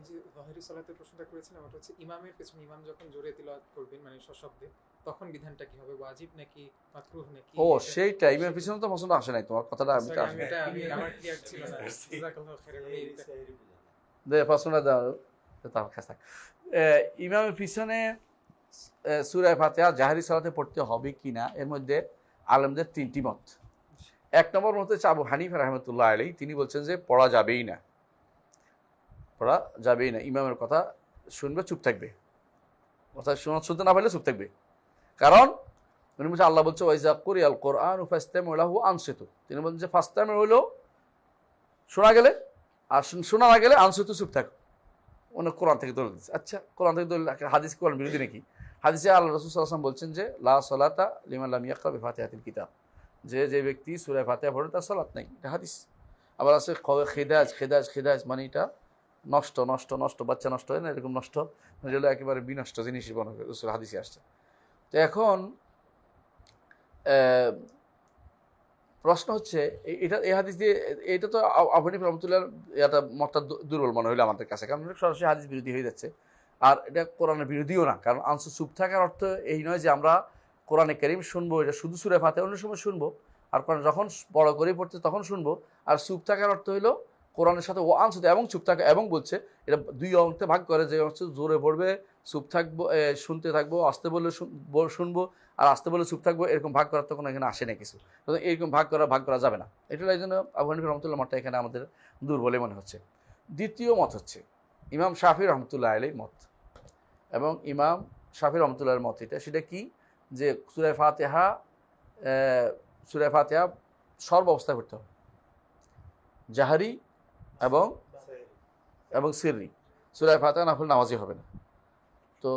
আমি যে জহেরি সালাতের প্রশ্নটা ওটা হচ্ছে ইমামের পেছনে ইমাম যখন জোরে তিলাওয়াত করবেন মানে সশব্দে তখন বিধানটা কি হবে? ওয়াজিব নাকি মাকরুহ নাকি? ও সেইটা পিছনে তো পছন্দ আসে নাই তোমার কথাটা আমি Sorry, আমি আমি আমার ক্লিয়ার ছিল না। জাযাকাল্লাহু খাইরান। দে প্রশ্নটা দাও তার কাছে থাক। ইমামের পিছনে সুরায় ফাতেহা জাহারি সালাতে পড়তে হবে কি না? এর মধ্যে আলমদের তিনটি মত। এক নম্বর মত হচ্ছে আবু হানিফ রহমতুল্লাহ আলী তিনি বলছেন যে পড়া যাবেই না। পড়া যাবেই না, ইমামের কথা শুনবে, চুপ থাকবে। কথা শোনা, শুনতে না পারলে চুপ থাকবে। কারণ উনি বলছে, আল্লাহ বলছে ওয়াইজা কুরি আল কোরআন ফাস্তাম ওলাহু আনসেতু। তিনি বলছেন যে ফাস্তামে হইল শোনা গেলে আর শোনা না গেলে আনসেতু চুপ থাক। অনেক কোরআন থেকে দলিল দিচ্ছে আচ্ছা কোরআন থেকে দলিল হাদিস কোরআন বিরোধী নাকি? হাদিসে আল্লাহ রসুল আসলাম বলছেন যে, লা সলাতা লিমান লাম ইয়াকরা বিফাতিহাতিল কিতাব। যে যে ব্যক্তি সূরা ফাতিহা পড়ে, তার সলাত নাই। এটা হাদিস। আবার আছে খেদাজ, খিদাজ খিদাজ মানে এটা নষ্ট নষ্ট নষ্ট, বাচ্চা নষ্ট হয় না, এরকম নষ্ট। মানে যেগুলো একেবারে বিনষ্ট জিনিসই মনে হাদিসে আসছে। তো এখন প্রশ্ন হচ্ছে এটা এই হাদিস দিয়ে, এটা তো আবনী রহমতুল্লাহ এটা মতটা দুর্বল মনে হইল আমাদের কাছে, কারণ সরাসরি হাদিস বিরোধী হয়ে যাচ্ছে। আর এটা কোরআনের বিরোধীও না, কারণ আনসু চুপ থাকার অর্থ এই নয় যে আমরা কোরআনে করিম শুনব, এটা শুধু সুরে ফাতে অন্য সময় শুনব, আর কোরআন যখন বড় করে পড়ছে তখন শুনব, আর চুপ থাকার অর্থ হইল কোরআনের সাথে ও আনসুতে এবং চুপ থাকে এবং বলছে এটা দুই অংশে ভাগ করে, যে হচ্ছে জোরে পড়বে, চুপ থাকব শুনতে থাকব, আসতে বললে শুনব, আর আসতে বললে চুপ থাকব, এরকম ভাগ করার তো কোনো এখানে আসে না কিছু। এরকম ভাগ করা ভাগ করা যাবে না। এটা এই জন্য আবু রহমতুল্লাহ মতটা এখানে আমাদের দুর্বলে মনে হচ্ছে। দ্বিতীয় মত হচ্ছে, ইমাম শাফি রহমতুল্লাহ আলীর মত। এবং ইমাম শাফি রহমতুল্লাহর মত এটা। সেটা কি? যে সুরায় ফাতেহা সুরায় ফাতেহা সর্ব অবস্থায় করতে হবে। জাহারি এবং এবং সিররি সুরায় ফাতেহা না হলে নামাজি হবে না। তো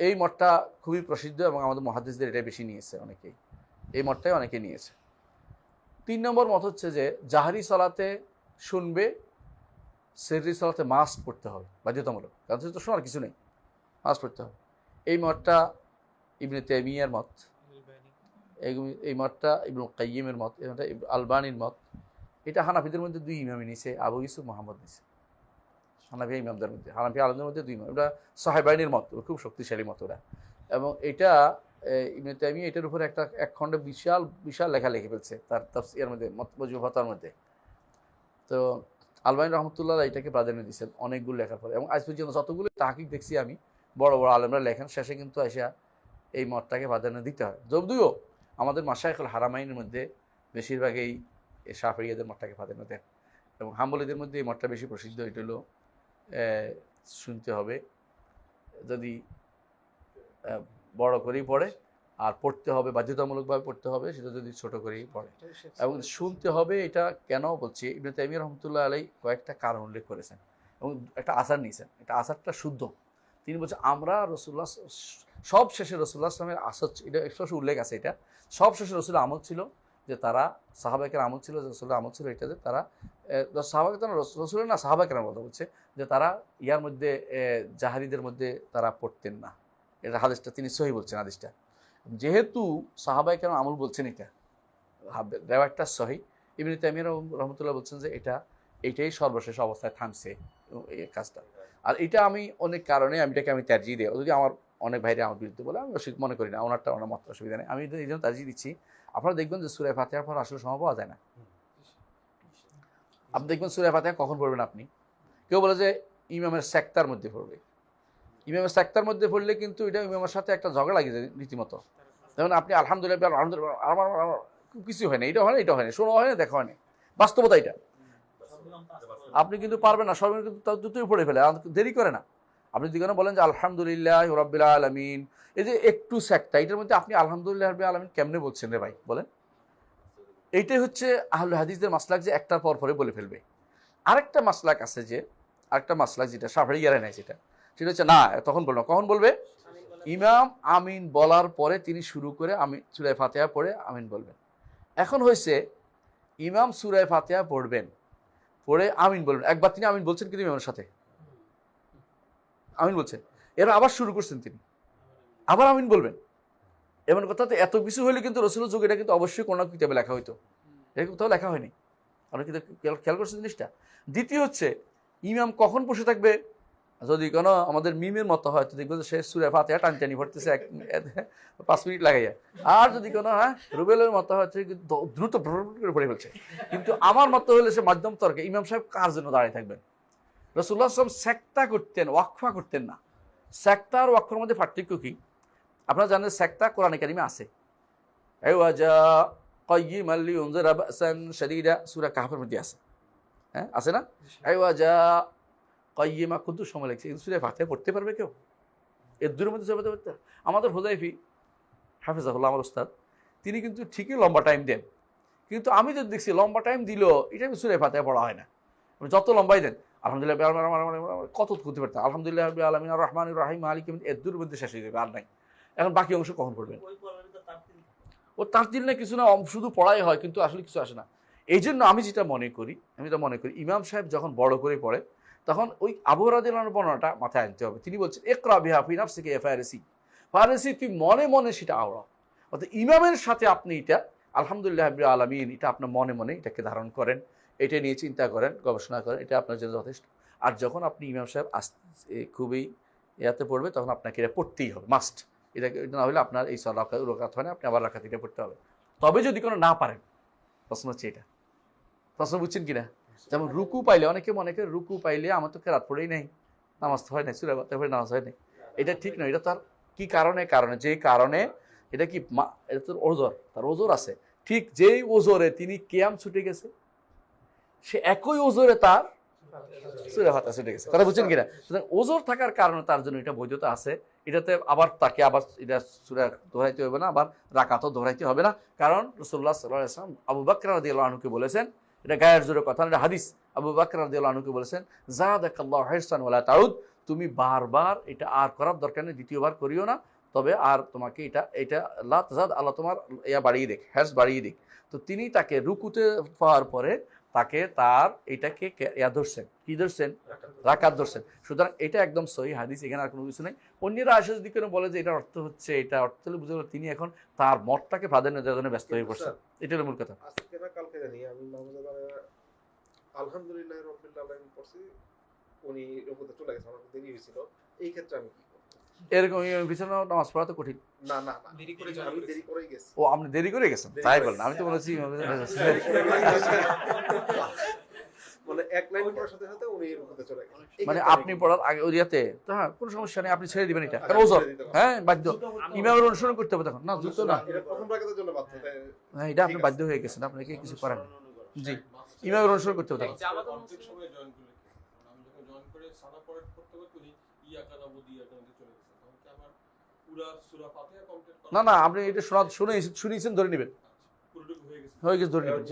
এই মঠটা খুবই প্রসিদ্ধ এবং আমাদের মহাদিসদের এটা বেশি নিয়েছে অনেকেই। এই মঠটাই অনেকে নিয়েছে। তিন নম্বর মত হচ্ছে যে জাহারি সলাতে শুনবে সেরি সলাতে মাস্ক পড়তে হবে বাধ্যতামূলক। কারণ তো শোনার কিছু নেই। মাস্ক পড়তে হবে। এই মঠটা ইবনে তেমিয়ার মত এই এই মতটা ইবনুল কাইয়িমের মত এটা আলবানির মত এটা হানাফিদের মধ্যে দুই ইমামই নিছে, আবু ইউসুফ, মোহাম্মদ নিছে। হানাফি ইমামদের মধ্যে, হানাফি আলমদের মধ্যে দুই ইমাম। এটা সাহেবাইনের মত খুব শক্তিশালী মত ওরা। এবং এটা ইবনে তাইমিয়া এটার উপরে একটা এক খণ্ডে বিশাল বিশাল লেখা লিখে ফেলছে তার তাফসিয়ার মধ্যে মজমুফাতার মধ্যে। তো আলবাইন রহমতুল্লাহ এটাকে প্রাধান্য দিয়েছেন অনেকগুলো লেখার পরে। এবং আজ পর্যন্ত যতগুলো তাহাকিক দেখছি আমি, বড় বড় আলেমরা লেখেন, শেষে কিন্তু আসিয়া এই মতটাকে প্রাধান্য দিতে হয়। যদিও আমাদের মাসায়কুল হারামাইনের মধ্যে বেশিরভাগ এই সাফরিয়াদের মতটাকে প্রাধান্য দেন। এবং হাম্বলিদের মধ্যে এই মতটা বেশি প্রসিদ্ধ এটা হলো শুনতে হবে। যদি বড় করেই পড়ে আর পড়তে হবে বাধ্যতামূলকভাবে পড়তে হবে সেটা যদি ছোট করেই পড়ে। এবং শুনতে হবে এটা কেন বলছি ইবনে তাইমিয়া রহমতুল্লাহ আলাই কয়েকটা কারণ উল্লেখ করেছেন। এবং একটা আসার নিয়েছেন একটা আসারটা শুদ্ধ। তিনি বলছেন আমরা রসুল্লাহ সব শেষে রসুল্লাহ আসলামের আসার এটা স্পষ্ট উল্লেখ আছে এটা। সব শেষে রসুলের আমল ছিল যে তারা সাহাবাকের আমল ছিল রসুলের আমল ছিল এটা যে তারা সাহাবাকে রসুলের না সাহাবাকের কথা বলছে, যে তারা ইয়ার মধ্যে জাহারিদের মধ্যে তারা পড়তেন না। এটা হাদিসটা তিনি সহি বলছেন, হাদিসটা। যেহেতু সাহাবাইকের আমল বলছেন এটা রেওয়ারটা সহি, ইবনে রহম- রহমতুল্লাহ বলছেন যে এটা, এটাই সর্বশেষ অবস্থায় থামছে এই কাজটা। আর এটা আমি অনেক কারণে, আমি এটাকে আমি ত্যাজি দিই, যদি আমার অনেক ভাইরা আমার বিরুদ্ধে বলে আমি অসুখ মনে করি না ওনারটা ওনার মত অসুবিধা নেই। আমি এই জন্য তাজি দিচ্ছি। আপনারা দেখবেন যে সুরায় ফাতেহার পর আসলে সময় পাওয়া যায় না। আপনি দেখবেন সুরায় ফাতেহা কখন পড়বেন আপনি? কেউ বলে যে ইমামের সেক্তার মধ্যে পড়বে। ইমামের সেক্তার মধ্যে পড়লে কিন্তু এটা ইমামের সাথে একটা ঝগড়া লাগে যায় রীতিমতো। যেমন আপনি আলহামদুলিল্লাহ আলহামদুলিল্লাহ আমার কিছু হয় না এটা হয় না এটা হয় না শোনা হয় না দেখা হয় না। বাস্তবতা এটা। আপনি কিন্তু পারবেন না সবাই কিন্তু তার দুটোই পড়ে ফেলে দেরি করে না। আপনি যদি কোনো বলেন যে আলহামদুলিল্লাহ রব্বিল আলমিন, এই যে একটু স্যাকটা এটার মধ্যে আপনি আলহামদুলিল্লাহ রব্বিল আলমিন কেমনে বলছেন রে ভাই? বলেন। এইটাই হচ্ছে আহলে হাদিসদের মাসলাক যে একটার পর পরে বলে ফেলবে। আরেকটা মাসলাক আছে যে, আরেকটা মাসলাক যেটা সাফারি ইয়ারে নেয় যেটা সেটা হচ্ছে, না, তখন বলব কখন বলবে? ইমাম আমিন বলার পরে তিনি শুরু করে আমি সুরায় ফাতেহা পড়ে আমিন বলবেন। এখন হয়েছে, ইমাম সুরায় ফাতেহা পড়বেন, পড়ে আমিন বলবেন। একবার তিনি আমিন বলছেন কিন্তু ইমামের সাথে। আমিন বলছেন এরা আবার শুরু করছেন তিনি। আবার আমিন বলবেন। এমন কথা তো এত কিছু হলে কিন্তু রসুল যুগ এটা কিন্তু অবশ্যই কোনো কিতাবে লেখা হইতো। এটা কোথাও লেখা হয়নি। আপনি কিন্তু খেয়াল- করছেন জিনিসটা? দ্বিতীয় হচ্ছে, ইমাম কখন বসে থাকবে? যদি কোনো আমাদের মিমের মতো হয়, তো দেখব যে সে সুরে ফাতে টান টানি পড়তেছে এক পাঁচ মিনিট লাগাইয়া। আর যদি কোনো হ্যাঁ রুবেলের মতো হয় দ্রুত ভ্রমণ করে পড়ে ফেলছে। কিন্তু আমার মতো হলে সে মাধ্যম তর্কে ইমাম সাহেব কার জন্য দাঁড়িয়ে থাকবেন? রসুল্লাহ আসলাম সেক্তা করতেন, ওয়াকফা করতেন না। সেক্তা আর ওয়াকফার মধ্যে পার্থক্য কি? আপনারা জানেন সেক্তা কোরআন কারিমে আছে। সূরা মধ্যে আছে। হ্যাঁ আছে না? সময় লাগছে, কিন্তু পড়তে পারবে কেউ? মধ্যে আমাদের হোজাইফি হাফিজাহুল্লাহ, আমার ওস্তাদ, তিনি কিন্তু ঠিকই লম্বা টাইম দেন। কিন্তু আমি যদি দেখছি লম্বা টাইম দিল, এটা আমি সুরে ফাতে পড়া হয় না। যত লম্বাই দেন আলহামদুলিল্লাহ কত করতে পারতেন আলহামদুলিল্লাহ আলমিন রহমান রাহিম আলী এর দূর মধ্যে শেষ হয়ে যাবে আর নাই। এখন বাকি অংশ কখন পড়বেন? ও তার দিন না কিছু না শুধু পড়াই হয় কিন্তু আসলে কিছু আসে না। এই জন্য আমি যেটা মনে করি আমি যেটা মনে করি ইমাম সাহেব যখন বড় করে পড়ে তখন ওই আবু বর্ণনাটা মাথায় আনতে হবে। তিনি বলছেন একরা বিহা ফি নাফসিকা ইয়া ফারিসি। তুই মনে মনে সেটা আওড়াও। অর্থাৎ ইমামের সাথে আপনি এটা আলহামদুলিল্লাহ আলামিন এটা আপনার মনে মনে এটাকে ধারণ করেন। এটা নিয়ে চিন্তা করেন, গবেষণা করেন, এটা আপনার জন্য যথেষ্ট। আর যখন আপনি ইমাম সাহেব খুবই ইয়াতে পড়বে, তখন আপনাকে এটা পড়তেই হবে মাস্ট এটা না হলে আপনার এই রোকাত হয় না, আপনি আবার রাখাত এটা পড়তে হবে। তবে যদি কোনো না পারেন, প্রশ্ন হচ্ছে এটা। প্রশ্ন বুঝছেন কিনা? যেমন রুকু পাইলে, অনেকে মনে করে রুকু পাইলে আমার তো রাত পড়েই নাই? নামাজ হয় নাই, সুরা তারপরে নামাজ হয় নাই। এটা ঠিক নয়, এটা তার কি কারণে কারণে, যে কারণে, এটা কি মা- এটা তোর ওজোর, তার ওজোর আছে। ঠিক যেই ওজোরে তিনি কেয়াম ছুটে গেছে সে একই ওজোরে তার সুরা ফাতা ছুটে গেছে কথা বুঝছেন কিনা? সুতরাং ওজোর থাকার কারণে তার জন্য এটা বৈধতা আছে। এটাতে আবার তাকে আবার এটা হবে না, আবার রাকাতও হবে না। কারণ রসুল্লাহ সাল্লাহ আসলাম আবু আল্লাহকে বলেছেন, এটা গায়ের জোরে কথা এটা হাদিস। আবু আল্লাহকে বলেছেন ওয়ালা তাউদ তুমি বারবার এটা আর করার দরকার নেই, দ্বিতীয়বার করিও না। তবে আর তোমাকে এটা এটা আল্লাহ তোমার ইয়া বাড়িয়ে দেখ হ্যাস বাড়িয়ে দিক। তো তিনি তাকে রুকুতে পাওয়ার পরে তাকে তার এটাকে ইয়া ধরছেন কি ধরছেন? রাকাত। ধরছেন। সুতরাং এটা একদম সহি হাদিস এখানে আর কোনো কিছু নেই। অন্যরা আসে যদি কেন বলে যে এটার অর্থ হচ্ছে এটা অর্থ হলে বুঝে তিনি এখন তার মতটাকে প্রাধান্য দেওয়ার জন্য ব্যস্ত হয়ে পড়ছেন। এটা হলো মূল কথা। কালকে জানি আমি আলহামদুলিল্লাহ রবিল আলমিন পড়ছি উনি চলে গেছে আমার দেরি হয়েছিল। এই ক্ষেত্রে আমি কি? এরকম বিছানা নামাজ পড়া তো কঠিন। না না না। দেরি করে join আমি করেছি। দেরি করেই গেছি। ও আপনি দেরি করে গেছেন? তাই বলেন আমি তো বলেছি মানে পড়ার মানে আপনি পড়ার আগে ওরিয়াতে তো হ্যাঁ কোনো সমস্যা নেই আপনি ছেড়ে দিবেন এটা। করব? কারণ পারব। হ্যাঁ বাধ্য। ইমামের অনুসরণ করতে হবে তখন। না দ্রুত না হ্যাঁ এটা আপনি বাধ্য হয়ে গেছেন আপনাকে কিছু করার নেই জি ইমামের অনুসরণ করতে হবে তখন। সময় জয়েন করে আমি যখন জয়েন করে সাদা পড়ে করতে করতে উনি ইয়াকা না বুদি ইয়াকা নাতে চলে গেছেন তখন কি আমার পুরা সূরা ফাতিহা কমপ্লিট না না আপনি এটা শোনা শুনে শুনেছেন ধরে নেবেন। হয়ে গেছে। হয়ে গেছে ধরে নেবেন